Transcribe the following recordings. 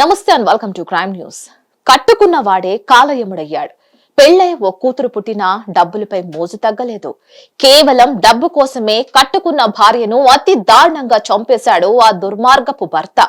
నమస్తే and welcome to crime news. కట్టుకున్న వాడే కాలయముడయ్యాడు. పెళ్ళై ఓ కూతురు పుట్టినా డబ్బులపై మోజు తగ్గలేదు. కేవలం డబ్బు కోసమే కట్టుకున్న భార్యను అతి దారుణంగా చంపేశాడు ఆ దుర్మార్గపు భర్త.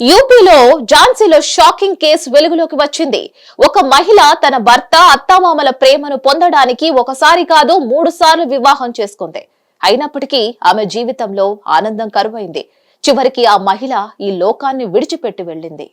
యూపీలో ఝాన్సీలో షాకింగ్ కేసు వెలుగులోకి వచ్చింది. ఒక మహిళ తన భర్త అత్తామామల ప్రేమను పొందడానికి ఒకసారి కాదు మూడు సార్లు వివాహం చేసుకుంది. అయినప్పటికీ ఆమె జీవితంలో ఆనందం కరువైంది. చివరికి ఆ మహిళ ఈ లోకాన్ని విడిచిపెట్టి వెళ్ళింది.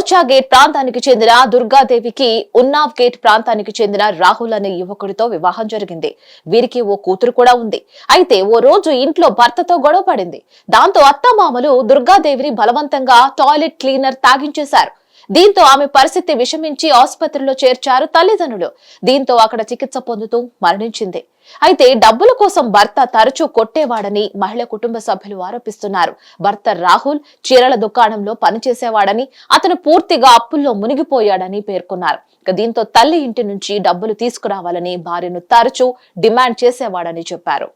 మోర్చా గేట్ ప్రాంతానికి చెందిన దుర్గాదేవికి ఉన్నావ్ గేట్ ప్రాంతానికి చెందిన రాహుల్ అనే యువకుడితో వివాహం జరిగింది. వీరికి ఓ కూతురు కూడా ఉంది. అయితే ఓ రోజు ఇంట్లో భర్తతో గొడవ పడింది. దాంతో అత్తమామలు దుర్గాదేవిని బలవంతంగా టాయిలెట్ క్లీనర్ తాగించేశారు. దీంతో ఆమె పరిస్థితి విషమించి ఆసుపత్రిలో చేర్చారు తల్లిదండ్రులు. దీంతో అక్కడ చికిత్స పొందుతూ మరణించింది. అయితే డబ్బుల కోసం భర్త తరచూ కొట్టేవాడని మహిళ కుటుంబ సభ్యులు ఆరోపిస్తున్నారు. భర్త రాహుల్ చీరల దుకాణంలో పనిచేసేవాడని అతను పూర్తిగా అప్పుల్లో మునిగిపోయాడని పేర్కొన్నారు. దీంతో తల్లి ఇంటి నుంచి డబ్బులు తీసుకురావాలని భార్యను తరచూ డిమాండ్ చేసేవాడని చెప్పారు.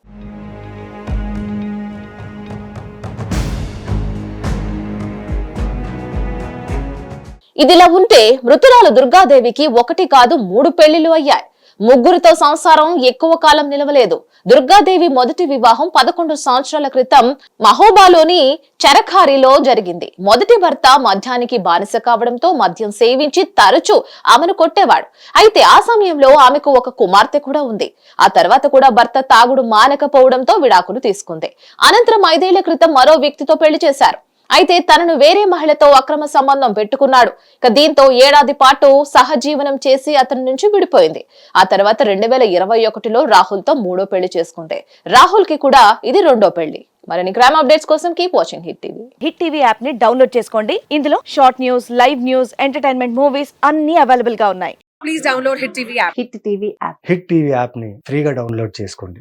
ఇదిలా ఉంటే మృతురాలు దుర్గాదేవికి ఒకటి కాదు మూడు పెళ్ళిళ్ళు అయ్యాయి. ముగ్గురితో సంసారం ఎక్కువ కాలం నిలవలేదు. దుర్గాదేవి మొదటి వివాహం పదకొండు సంవత్సరాల క్రితం మహోబాలోని చరఖారిలో జరిగింది. మొదటి భర్త మద్యానికి బానిస కావడంతో మద్యం సేవించి తరచూ ఆమెను కొట్టేవాడు. అయితే ఆ సమయంలో ఆమెకు ఒక కుమార్తె కూడా ఉంది. ఆ తర్వాత కూడా భర్త తాగుడు మానకపోవడంతో విడాకులు తీసుకుంది. అనంతరం ఐదేళ్ళ క్రితం మరో వ్యక్తితో పెళ్ళి చేశారు. అయితే తనను వేరే మహిళతో అక్రమ సంబంధం పెట్టుకున్నాడు. ఇక దీంతో ఏడాది పాటు సహజీవనం చేసి అతని నుంచి విడిపోయింది. ఆ తర్వాత రెండు వేల ఇరవై ఒకటిలో రాహుల్తో మూడో పెళ్ళి చేసుకుంది రాహుల్కి కూడా ఇది రెండో పెళ్ళి. మరిన్ని క్రైమ్ అప్డేట్స్ కోసం keep watching Hit TV Hit TV యాప్ని డౌన్లోడ్ చేసుకోండి. ఇందులో short news live news entertainment movies అన్ని అవైలబుల్గా ఉన్నాయి. Please download Hit TV app. Hit TV app Hit TV యాప్ని ఫ్రీగా డౌన్లోడ్ చేసుకోండి.